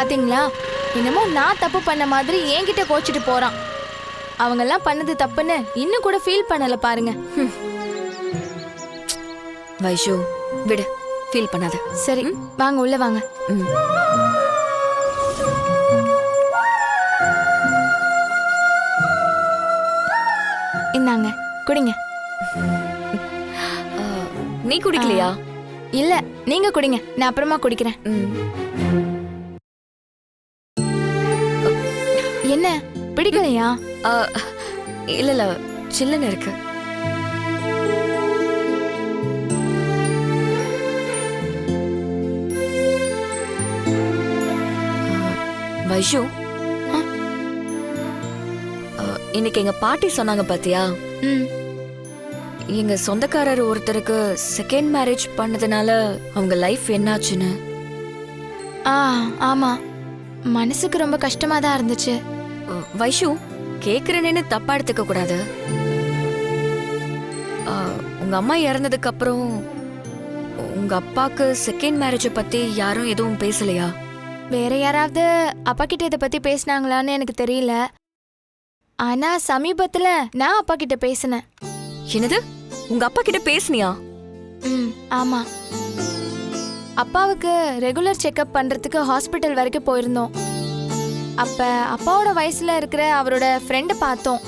பாத்தீங்களா? என்னமோ நான் தப்பு பண்ண மாதிரி என்கிட்ட கோச்சிட்டு போறான். அவங்கெல்லாம் பண்ணது தப்புன்னு இன்னும் கூட ஃபீல் பண்ணல பாருங்க. வைஷு விடு. ஃபீல் பண்ணாத. சரி வாங்க உள்ள வாங்க. இந்தாங்க குடிங்க. நீ குடிக்கலையா? இல்ல நீங்க குடிங்க. நான் அப்புறமா குடிக்கிறேன். பிடிக்கலையா? இல்ல இல்ல சில்லுன்னு இருக்கு. வைஷு. இன்னைக்கு எங்க பாட்டி சொன்னாங்க பாத்தியா? ம். எங்க சொந்தக்காரர் ஒருத்தருக்கு செகண்ட் மேரேஜ் பண்ணதுனால அவங்க லைஃப் என்னாச்சுன்னு. ஆ ஆமா. மனசுக்கு ரொம்ப கஷ்டமா தான் இருந்துச்சு. வைஷு கேக்குறேன்னு தப்பா எடுத்துக்க கூடாது. உங்க அம்மா இறந்ததுக்கு அப்புறம் உங்க அப்பாக்கு செகண்ட் மேரேஜ பத்தி யாரும் எதுவும் பேசலையா? வேற யாராவது அப்பா கிட்ட இதை பத்தி பேசினாங்களான்னு எனக்கு தெரியல. ஆனா சமீபத்துல நான் அப்பா கிட்ட பேசினேன். என்னது? உங்க அப்பா கிட்ட பேசுனியா? ம் ஆமா. அப்பாவுக்கு ரெகுலர் செக்கப் பண்றதுக்கு ஹாஸ்பிட்டல் வரைக்கும் போயிருந்தோம். அப்ப அப்பாவோட வயசுல இருக்கிற அவரோட ஃப்ரெண்டு பார்த்தோம்.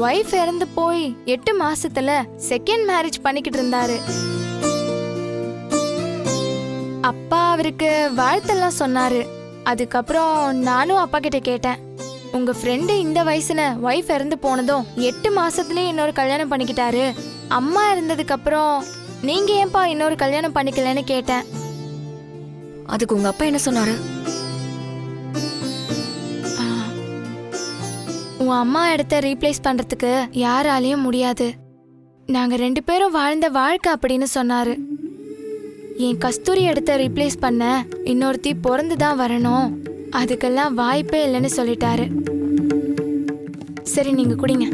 ஒய்ஃப் இறந்து போய் எட்டு மாசத்துல செகண்ட் மேரேஜ் பண்ணிக்கிட்டு இருந்தாரு. அப்பா அவருக்கு வாழ்த்தெல்லாம் சொன்னாரு. அதுக்கப்புறம் நானும் அப்பா கிட்ட கேட்டேன். உங்க ஃப்ரெண்டு இந்த வயசுல ஒய்ஃப் இறந்து போனதும் எட்டு மாசத்துலயே இன்னொரு கல்யாணம் பண்ணிக்கிட்டாரு. அம்மா இருந்ததுக்கு அப்புறம் நீங்க ஏன்பா இன்னொரு கல்யாணம் பண்ணிக்கலன்னு கேட்டேன். அதுக்கு உங்க அப்பா என்ன சொன்னாரு? உன் அம்மா இடத்த ரீப்ளேஸ் பண்றதுக்கு யாராலையும் முடியாது. நாங்க ரெண்டு பேரும் வாழ்ந்த வாழ்க்கை அப்படின்னு சொன்னாரு. என் கஸ்தூரி இடத்த ரீப்ளேஸ் பண்ண இன்னொருத்தி பிறந்து தான் வரணும். அதுக்கெல்லாம் வாய்ப்பே இல்லைன்னு சொல்லிட்டாரு. சரி நீங்க குடிங்க.